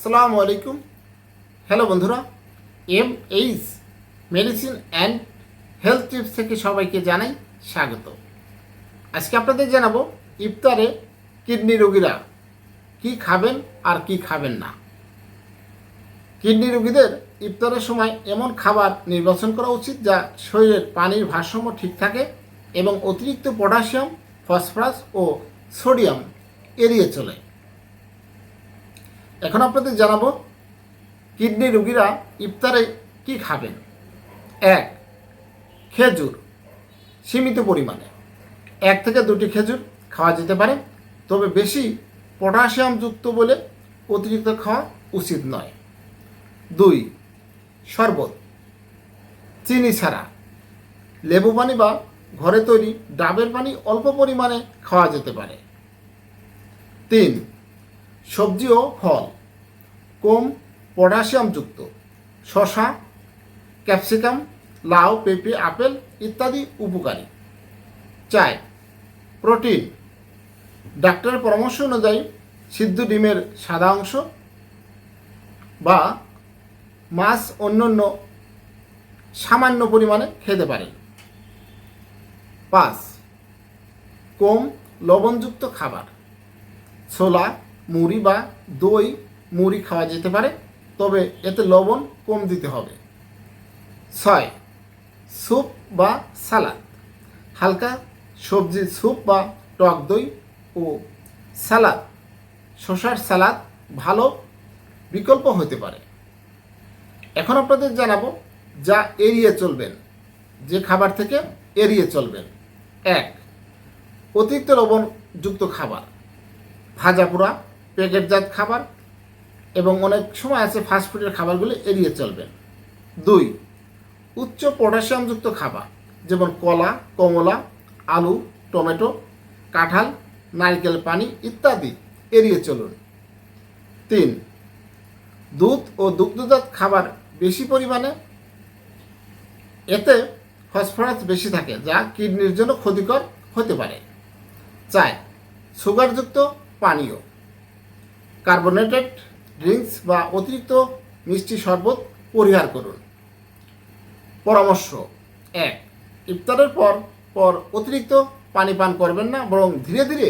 আসসালামু আলাইকুম। হ্যালো বন্ধুরা M H medicine and health tips থেকে সবাইকে জানাই স্বাগত। আজকে আপনাদের জানাব ইফতারে কিডনি রোগীরা কি খাবেন আর কি খাবেন না। কিডনি রোগীদের ইফতারের সময় এমন খাবার নির্বাচন করা উচিত যা শরীরের পানির ভারসাম্য ঠিক থাকে এবং অতিরিক্ত পটাশিয়াম, ফসফরাস ও সোডিয়াম এড়িয়ে চলে। এখন আপনাদের জানাব, কিডনি রুগীরা ইফতারে কি খাবেন? এক, খেজুর, সীমিত পরিমাণে। এক থেকে দুটি খেজুর খাওয়া যেতে পারে, তবে বেশি পটাশিয়ামযুক্ত বলে অতিরিক্ত খাওয়া উচিত নয়। দুই, শরবত। চিনি ছাড়া লেবু পানি বা ঘরে তৈরি ডাবের পানি অল্প পরিমাণে খাওয়া যেতে পারে। তিন, সবজি ও ফল। কম পটাশিয়ামযুক্ত শশা ক্যাপসিকাম, লাউ, পেঁপে, আপেল ইত্যাদি উপকারী। চার, প্রোটিন। ডাক্তারের পরামর্শ অনুযায়ী সিদ্ধ ডিমের সাদা অংশ বা মাছ অন্যান্য সামান্য পরিমাণে খেতে পারে। পাঁচ, কম লবণযুক্ত খাবার, ছোলা, মুড়ি বা দই মুড়ি খাওয়া যেতে পারে, তবে এতে লবণ কম দিতে হবে। ছয়, স্যুপ বা সালাদ। হালকা সবজির স্যুপ বা টক দই ও সালাদ। শসার সালাদ ভালো বিকল্প হতে পারে। এখন আপনাদের জানাব যা এড়িয়ে চলবেন, যে খাবার থেকে এড়িয়ে চলবেন। এক, অতিরিক্ত লবণযুক্ত খাবার। ভাজা পোড়া, প্যাকেটজাত খাবার এবং অনেক সময় আছে ফাস্টফুডের খাবারগুলো এড়িয়ে চলবেন দুই, উচ্চ পটাশিয়ামযুক্ত খাবার, যেমন কলা, কমলা, আলু, টমেটো, কাঁঠাল, নারকেল, পানি ইত্যাদি এড়িয়ে চলুন। তিন, দুধ ও দুগ্ধজাত খাবার বেশি পরিমাণে, এতে ফসফরাস বেশি থাকে, যা কিডনির জন্য ক্ষতিকর হতে পারে। চার সুগারযুক্ত পানীয় কার্বোনেটেড ড্রিঙ্কস বা অতিরিক্ত মিষ্টি শরবত পরিহার করুন। পরামর্শ এক, ইফতারের পর পর অতিরিক্ত পানি পান করবেন না, বরং ধীরে ধীরে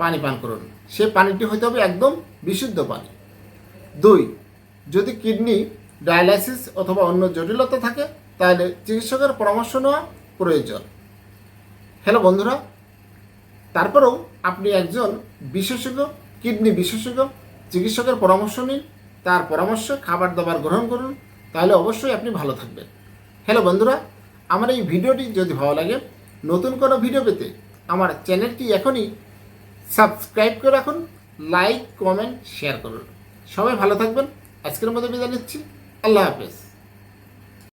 পানি পান করুন। সে পানিটি হতে হবে একদম বিশুদ্ধ পানি। দুই, যদি কিডনি ডায়ালাইসিস অথবা অন্য জটিলতা থাকে, তাহলে চিকিৎসকের পরামর্শ নেওয়া প্রয়োজন। হ্যালো বন্ধুরা, তারপরেও আপনি একজন বিশেষজ্ঞ, কিডনি বিশেষজ্ঞ চিকিৎসকের পরামর্শ নিন, তার পরামর্শে, খাবার দাবার গ্রহণ করুন, তাহলে অবশ্যই আপনি ভালো থাকবেন। হ্যালো বন্ধুরা, আমার এই ভিডিওটি যদি ভালো লাগে, নতুন কোনো ভিডিও পেতে আমার চ্যানেলটি এখনই সাবস্ক্রাইব করে রাখুন, লাইক, কমেন্ট, শেয়ার করুন। সবাই ভালো থাকবেন। আজকের মতো বিদায় নিচ্ছি। আল্লাহ হাফেজ।